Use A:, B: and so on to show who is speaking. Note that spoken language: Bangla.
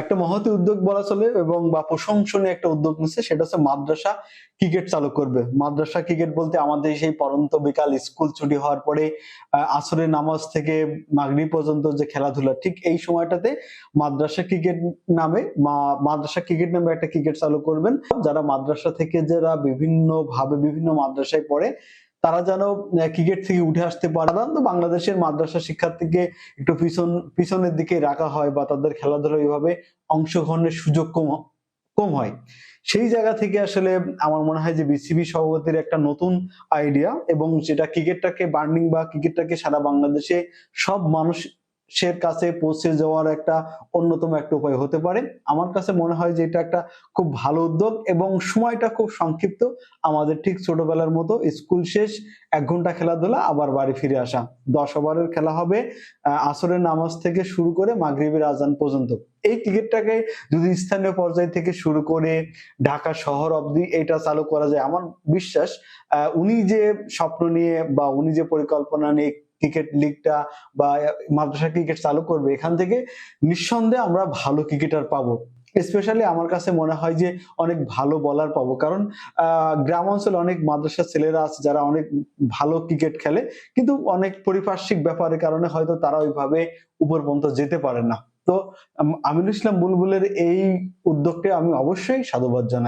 A: একটা মহতি উদ্যোগ বলা চলে এবং বা প্রশংসনীয় একটা উদ্যোগ নিচ্ছে, সেটা হচ্ছে মাদ্রাসা ক্রিকেট চালু করবে। মাদ্রাসা ক্রিকেট বলতে আমাদের সেই পরন্ত বিকাল স্কুল ছুটি হওয়ার পরে আসরের নামাজ থেকে মাগরিব পর্যন্ত যে খেলাধুলা, ঠিক এই সময়টাতে মাদ্রাসা ক্রিকেট নামে মাদ্রাসা ক্রিকেট নামে একটা ক্রিকেট চালু করবেন। যারা মাদ্রাসা থেকে যারা বিভিন্ন ভাবে বিভিন্ন মাদ্রাসায় পড়ে তারা যেন ক্রিকেট থেকে উঠে আসতে পারে তো বাংলাদেশের মাদ্রাসা শিক্ষার্থীকে একটু পিছন, পিছনের দিকে রাখা হয় বা তাদের খেলাধুলা এইভাবে অংশগ্রহণের সুযোগ কম কম হয়। সেই জায়গা থেকে আসলে আমার মনে হয় যে বিসিবি সভাপতির একটা নতুন আইডিয়া এবং যেটা ক্রিকেটটাকে বার্নিং বা ক্রিকেটটাকে সারা বাংলাদেশে সব মানুষের কাছে পৌঁছে যাওয়ার একটা অন্যতম একটা উপায় হতে পারে। আমার কাছে মনে হয় যে এটা একটা খুব ভালো উদ্যোগ এবং সময়টা খুব সংক্ষিপ্ত। আমাদের ঠিক ছোটবেলার মতো স্কুল শেষ, এক ঘণ্টা খেলাধুলা, আবার বাড়ি ফিরে আসা। দশ ওভারের খেলা হবে আসরের নামাজ থেকে শুরু করে মাগরিবের আজান পর্যন্ত। এই ক্রিকেটটাকে যদি স্থানীয় পর্যায় থেকে শুরু করে ঢাকা শহর অবধি এটা চালু করা যায়, আমার বিশ্বাস উনি যে স্বপ্ন নিয়ে বা উনি যে পরিকল্পনা নিয়ে ক্রিকেট লিগটা বা মাদ্রাসা ক্রিকেট চালু করবে, এখান থেকে নিঃসন্দেহে আমরা ভালো ক্রিকেটার পাবো। স্পেশালি আমার কাছে মনে হয় যে অনেক ভালো বলার পাবো। কারণ গ্রাম অঞ্চলে অনেক মাদ্রাসা ছেলেরা আছে যারা অনেক ভালো ক্রিকেট খেলে, কিন্তু অনেক পরিপার্শ্বিক ব্যাপারের কারণে হয়তো তারা ওইভাবে উপর পর্যন্ত যেতে পারে না। তো আম- আমিনুল ইসলাম বুলবুলের এই উদ্যোগকে আমি অবশ্যই সাধুবাদ জানাই।